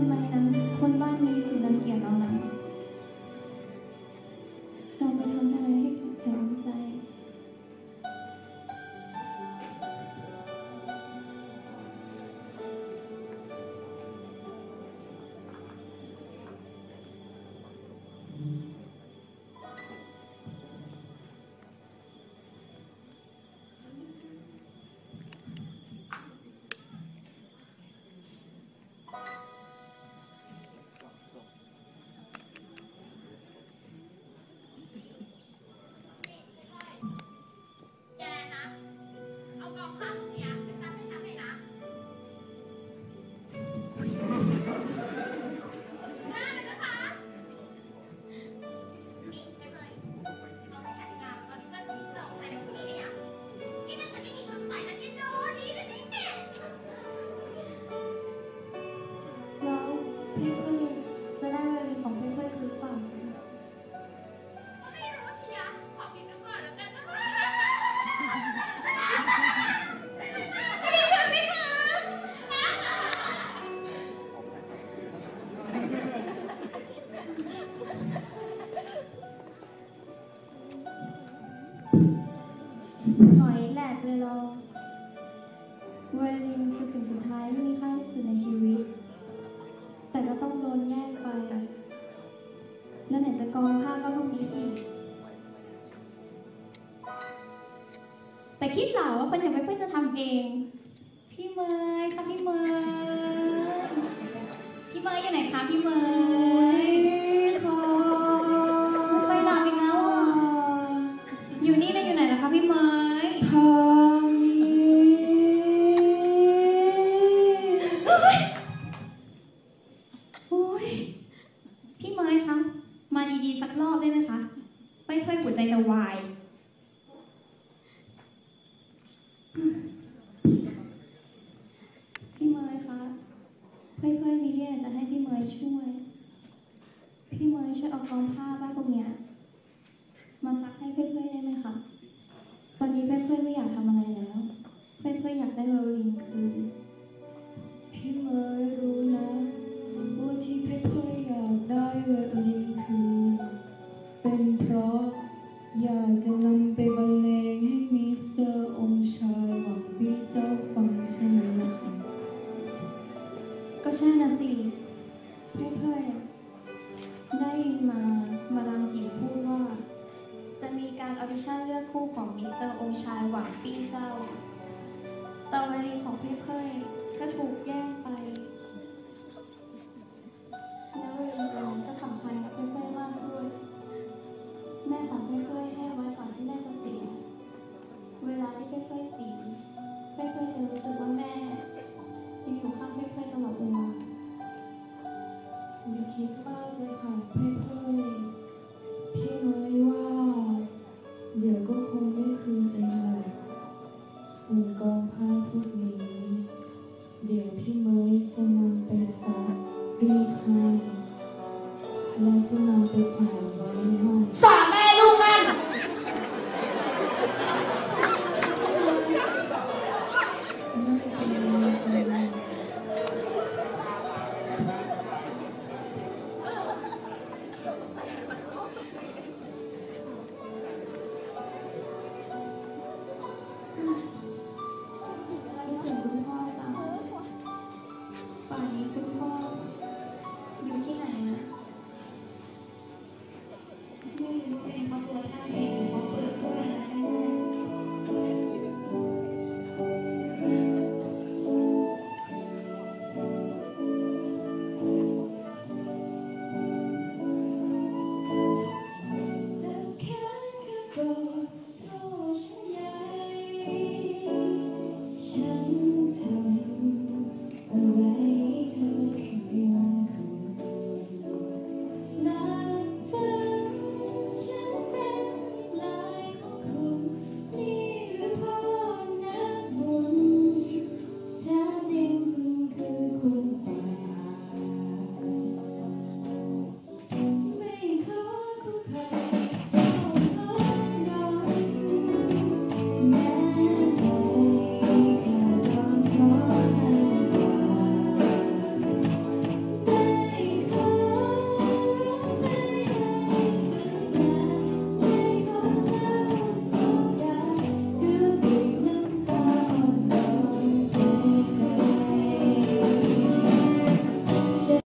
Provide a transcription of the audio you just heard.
ทำไมนะคนบ้านนี้ถึงรังเกียจเราล่ะ พี่เพื่อจะได้ไวโอลินของพี่เพื่อนหรือเปล่าก็ไม่รู้สิยะขอคิดดูก่อนแล้วกันนะคะอันนี้คือไหมคะหอยแหลกเลยเราไวลินคือสิ่งสุดท้ายที่มีค่าที่สุดในชีวิต ต้องโดนแยกไป แล้วไหนจะกองผ้าก็พวกนี้อีก แต่คิดเหล่าว่าคนอย่างไม่เพื่อจะทำเอง พี่เมย์ค่ะพี่เมย์พี่เมย์อยู่ไหนคะพี่เมย์ ไม่เพื่อนหัวใจจะวายพี่เมย์คะเพื่อนๆมีเรื่องจะให้พี่เมย์ช่วย พี่เมย์ช่วยเอากองผ้าบ้านพวกเนี้ยมาซักให้เพื่อนๆได้ไหมคะตอนนี้เพื่อนๆไม่อยากทำอะไรแล้ว เพื่อนๆอยากได้ไวโอลินคืนพี่เมย์รู้นะว่าที่เพชรเพยอยากได้ไวโอลินคืนเป็นเพราะ อยากจะนำไปบรรเลงให้มิสเตอร์องค์ชายหวังพี่เจ้าฟังใช่ไหมล่ะคะก็ใช่นะสิเพื่อนๆได้ยินมามาดามจิ๋วพูดว่า จะมีการออดิชั่นเลือกคู่ของมิสเตอร์องค์ชายหวังปิ้เจ้าแต่วลีของเพื่อนๆก็ถูกแย่งไป อย่าคิดมากเลยค่ะเพ่เพยพี่เมย์ว่า เดี๋ยวก็คงได้คืนเองแหละส่วนกองผ้าพวกนี้ เดี๋ยวพี่เมย์จะนำไปซักรีดให้และจะนำไปแขวนไว้ในห้องสาม